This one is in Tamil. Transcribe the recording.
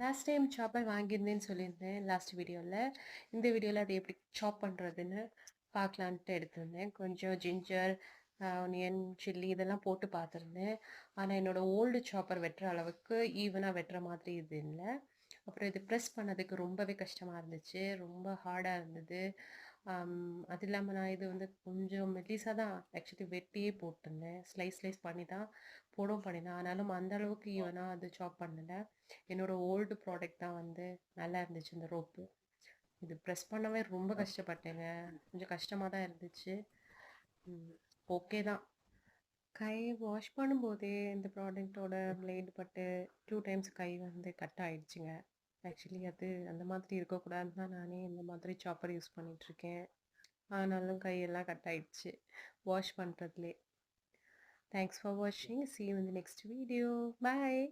லாஸ்ட் டைம் சாப்பர் வாங்கியிருந்தேன்னு சொல்லியிருந்தேன் லாஸ்ட் வீடியோவில் இந்த வீடியோவில் அது எப்படி சாப் பண்ணுறதுன்னு பார்க்கலான்ட்டு எடுத்திருந்தேன். கொஞ்சம் ஜிஞ்சர் ஆனியன் சில்லி இதெல்லாம் போட்டு பார்த்துருந்தேன். ஆனால் என்னோடய ஓல்டு சாப்பர் வெட்டுற அளவுக்கு ஈவனாக வெட்டுற மாதிரி இது இல்லை. அப்புறம் இது ப்ரெஸ் பண்ணதுக்கு ரொம்பவே கஷ்டமாக இருந்துச்சு. ரொம்ப ஹார்டாக இருந்தது. அது இல்லாமல் நான் இது வந்து கொஞ்சம் மெல்லிஸாக தான் ஆக்சுவலி வெட்டியே போட்டிருந்தேன். ஸ்லைஸ் ஸ்லைஸ் பண்ணி தான் போடவும் பண்ணியிருந்தேன் ஆனாலும் அந்த அளவுக்கு ஈவனாக அது சாப் பண்ணலை. என்னோட ஓல்டு ப்ராடக்ட் தான் வந்து நல்லா இருந்துச்சு இந்த ரோப்பு. இது ப்ரெஸ் பண்ணவே ரொம்ப கஷ்டப்பட்டேங்க. கொஞ்சம் கஷ்டமாக தான் இருந்துச்சு. ஓகே தான். கை வாஷ் பண்ணும்போதே இந்த ப்ராடக்டோட பிளேடு பட்டு டூ டைம்ஸ் கை வந்து கட் ஆயிடுச்சுங்க. ஆக்சுவலி அது அந்த மாதிரி இருக்கக்கூடாதுன்னு தான் நானே இந்த மாதிரி சாப்பர் யூஸ் பண்ணிகிட்ருக்கேன் ஆனாலும் கையெல்லாம் கட் ஆயிடுச்சு. வாஷ் பண்ணுறதுலே தேங்க்ஸ் ஃபார் வாட்சிங் see in the next video bye